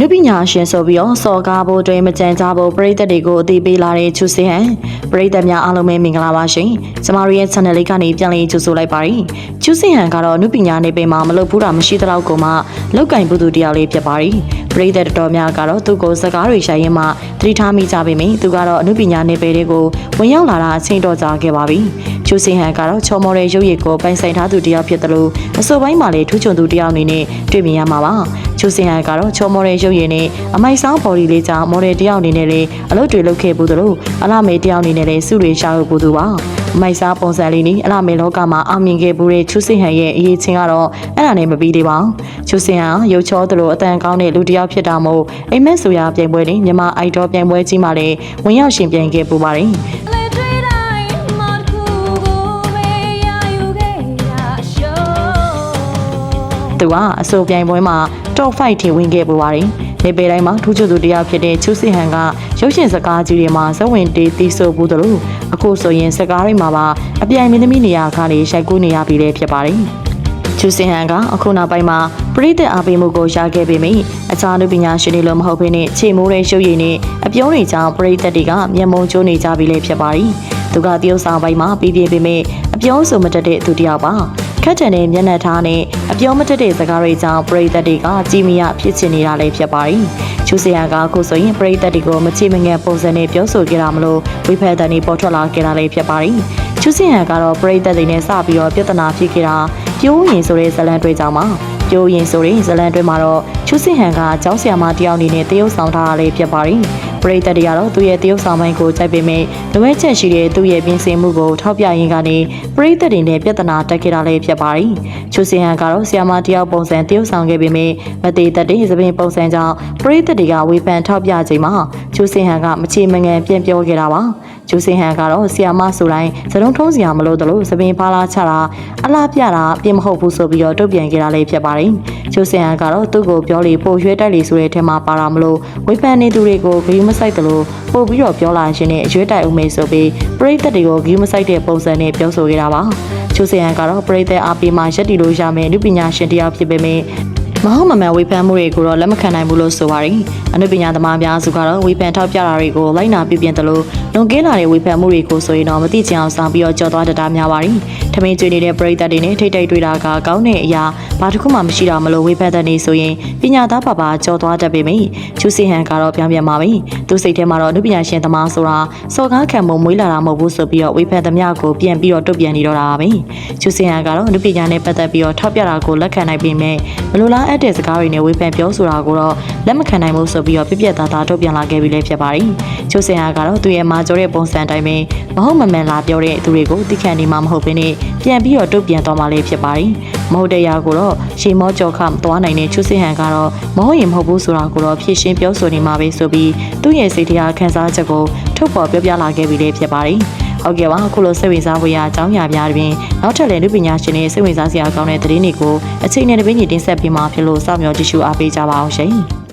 နုပညာရှင်ဆိုပြီးတော့စော်ကားဖို့တွင်မကြံကြဖို့ပရိသတ်တွေကိုအသိပေးလာတဲ့ချူစင်ဟန်ပရိသတ်များအားလုံးပဲမင်္ဂလာပါရှင်ကျမတို့ရဲ့ channel လေးကနေပြန်လည်ကြိုဆိုလိုက်ပါရစေချူစင်ဟန်ကတော့နုပညာနယ်ပယ်မှာမလုပ်ဘူးတာမရှိတဲ့လောက်ကိုမှလောက်ကင်ပုသူတရားလေးဖြစ်ပါရီပရိသတ်တော်များကတော့သူ့ကိုစကားတွေရှိုင်းရင်မှသတိထားမိကြပေမယ့်သူကတော့အနုပညာနယ်ပယ်တွေကိုဝင်ရောက်လာတာအချိန်တော်ကြာခဲ့ပါပြီ ချူစင်ဟန်ကတော့ချော်မော်တဲ့ရုပ်ရည်ကိုပိုင်ဆိုင်ထားသူတစ်ယောက်ဖြစ်တယ်လို့အဆိုပိုင်းမှာလည်းထူးချွန်သူတစ်ယောက်အနေနဲ့တွေ့မြင်ရမှာပါချူစင်ဟန်ကတော့ချော်မော်တဲ့ရုပ်ရည်နဲ့အမိုက်ဆောင်ဘော်ဒီလေးကြောင့်မော်ဒယ်တစ်ယောက်အနေနဲ့လည်းအလုပ်တွေလုပ်ခဲ့ဘူးသလိုအလားမေတစ်ယောက်အနေနဲ့လည်းစုတွေရှာလို့ဘူးသူပါအမိုက်စားပုံစံလေးနဲ့အလားမေလောကမှာအောင်မြင်ခဲ့ဘူးတဲ့ချူစင်ဟန်ရဲ့အရေးချင်းကတော့အဲ့ဒါနဲ့မပြီးသေးပါဘူးချူစင်ဟန်ရုပ်ချောသလိုအတန်ကောင်းတဲ့လူတစ်ယောက်ဖြစ်တာမို့အိမ်မက်ဆိုရပြိုင်ပွဲနဲ့မြန်မာအိုက်ဒေါ်ပြိုင်ပွဲကြီးမှာလည်းဝင်ရောက်ရှင်ပြိုင်ခဲ့ပူပါတယ် သူကအဆိုပြိုင်ပွဲမှာ top 5ထိဝင်ခဲ့ပူပါတယ်။နေပေတိုင်းမှာထူးချွန်သူတစ်ယောက်ဖြစ်တဲ့ချူစီဟန်ကရုပ်ရှင်စကားကြီးတွေမှာဇဝင်တေးတီးဆိုဘူးသလိုအခုဆိုရင်စကားတွေမှာပါအပြိုင်မင်းသမီးနေရာကနေရိုက်ကူးနေရပြီလေဖြစ်ပါတယ်။ချူစင်ဟန်ကအခုနောက်ပိုင်းမှာပရိသတ်အားပေးမှုကိုရခဲ့ပေမယ့်အခြားလူပညာရှင်တွေလိုမဟုတ်ဘဲနဲ့ချိန်မိုးတဲ့ရုပ်ရည်နဲ့အပြုံးတွေကြောင့်ပရိသတ်တွေကမျက်မုံကျိုးနေကြပြီလေဖြစ်ပါတယ်။သူကတရုတ်ဆောင်ပိုင်းမှာပြီးပြပေမယ့်အပြုံးဆိုမတတ်တဲ့သူတစ်ယောက်ပါ။ခ က်တန်တဲ့မျက်နှာထားနဲ့အပြောမတက်တဲ့စကားတွေကြောင့်ပရိသတ်တွေကကြည်မရဖြစ်ချင်နေတာလည်းဖြစ်ပါတယ်။ချူစရာကအခုဆိုရင်ပရိသတ်တွေကိုမချိမငယ်ပုံစံနဲ့ပြောဆိုကြတာမလို့ဝိဖက်တန်တွေပေါ်ထွက်လာကြတာလည်းဖြစ်ပါတယ်။ချူစရာကတော့ပရိသတ်တွေနဲ့စပြီးတော့ပြဿနာဖြစ်ခဲ့တာပြိုးရင်ဆိုတဲ့ဇလန်တွေကြောင့်ပါ။ ပြိုးရင်ဆိုတဲ့ဇလန်တွေမှာတော့ချူစင်ဟန်ကကျောင်းဆရာမတယောက်အနေနဲ့တရုပ်ဆောင်ထားတာလည်းဖြစ်ပါတယ်။ပရိသတ်တွေကတော့သူ့ရဲ့တရုပ်ဆောင်ပိုင်းကိုကြိုက်ပေမဲ့လွယ်ချက်ရှိတဲ့သူ့ရဲ့ပြင်ဆင်မှုကိုထောက်ပြရင်းကနေပရိသတ်တွေနဲ့ပြဿနာတက်ခဲ့တာလည်းဖြစ်ပါတယ်။ချူစင်ဟန်ကတော့ဆီယာမတယောက်ပုံစံတရုပ်ဆောင်ခဲ့ပေမဲ့မသေးသက်တဲ့သပင်ပုံစံကြောင့်ပရိသတ်တွေကဝေဖန်ထောက်ပြချိန်မှာချူစင်ဟန်ကမချေမငန်ပြန်ပြောခဲ့တာပါ။ ချူစင်ဟန်ကတော့ဆီယာမဆိုတိုင်းသလုံးထုံးစရာမလိုသလိုသပင်ဖားလာချတာအလားပြတာပြင်မဟုတ်ဘူးဆိုပြီးတော့တုတ်ပြန်ခဲ့တာလည်းဖြစ်ပါတယ်။ချူစင်ဟန်ကတော့သူ့ကိုပြောလေပို့ရွှဲတက်လေဆိုတဲ့ထဲမှာပါတာမလို့ဝေဖန်နေသူတွေကိုဂရုမစိုက်သလိုပို့ပြီးတော့ပြောလာရှင်နဲ့အရွေးတိုက်ဦးမေဆိုပြီးပရိသတ်တွေကိုဂရုမစိုက်တဲ့ပုံစံနဲ့ပြောဆိုခဲ့တာပါ။ချူစင်ဟန်ကတော့ပရိသတ်အားပေးမှရက်တီလို့ရမယ်လူပညာရှင်တယောက်ဖြစ်ပေမယ့်မဟုတ်မမှန်ဝေဖန်မှုတွေကိုတော့လက်မခံနိုင်ဘူးလို့ဆိုပါတယ်။အနုပညာသမားများစုကတော့ဝေဖန်ထောက်ပြတာတွေကိုလိုက်နာပြပြင်တယ်လို့လွန်ကဲလာတဲ့ဝေဖန်မှုတွေကိုဆိုရင်တော့မသိချင်အောင်ဆောင်ပြီးတော့ကြော်သွားတတ်တာများပါတယ်။ထမင်းကျွေးနေတဲ့ပရိသတ်တွေနဲ့ထိတ်ထိတ်တွေ့တာကကောင်းတဲ့အရာဘာတစ်ခုမှမရှိတာမလို့ဝေဖန်တဲ့နေဆိုရင်ပညာသားပါပါကြော်သွားတတ်ပေမယ့်ချူစီဟန်ကတော့ပြန်ပြန်ပါပဲ။သူစိတ်ထဲမှာတော့အနုပညာရှင်သမားဆိုတာစော်ကားခံမှုမွေးလာတာမဟုတ်ဘူးဆိုပြီးတော့ဝေဖန်သမျှကိုပြန်ပြီးတော့တုတ်ပြန်နေတော့တာပါပဲ။ချူစီဟန်ကတော့အနုပညာနဲ့ပတ်သက်ပြီးတော့ထောက်ပြတာကိုလက်ခံနိုင်ပေမဲ့ဘလို့လားအပ်တဲ့စကားတွေနဲ့ဝေဖန်ပြောဆိုတာကိုတော့လက်မခံနိုင်ဘူးဆိုပြီးတော့ပြပြသားသားတုတ်ပြန်လာခဲ့ပြီလည်းဖြစ်ပါတယ်။ချူစီဟန်ကတော့သူ့ရဲ့မာကျော်တဲ့ပုံစံတိုင်းပဲမဟုတ်မမှန်လာပြောတဲ့သူတွေကိုသိခံနေမှာမဟုတ်ဘဲနဲ့ပြန်ပြီးတော့တုတ်ပြန်သွားမှလည်းဖြစ်ပါတယ်။မဟုတ်တဲ့ຢာကိုတော့ရှေမောကြော်ခမသွားနိုင်တဲ့ချူစီဟန်ကတော့မဟုတ်ရင်မဟုတ်ဘူးဆိုတာကိုတော့ဖြည့်ရှင်းပြောဆိုနေမှာပဲဆိုပြီးသူ့ရဲ့စိတ်တရားခံစားချက်ကိုထုတ်ဖော်ပြောပြလာခဲ့ပြီလည်းဖြစ်ပါတယ်။ဟုတ်ကဲ့ပါအခုလိုစိတ်ဝင်စားဖို့ရအကြောင်းအရာများတွင်နောက်ထပ်လည်းလူပညာရှင်တွေစိတ်ဝင်စားစရာကောင်းတဲ့သတင်းတွေကိုအချိန်နဲ့တပင်းကြီးတင်ဆက်ပေးမှာဖြစ်လို့စောင့်မျှော်ကြည့်ရှုအားပေးကြပါအောင်ရှင်။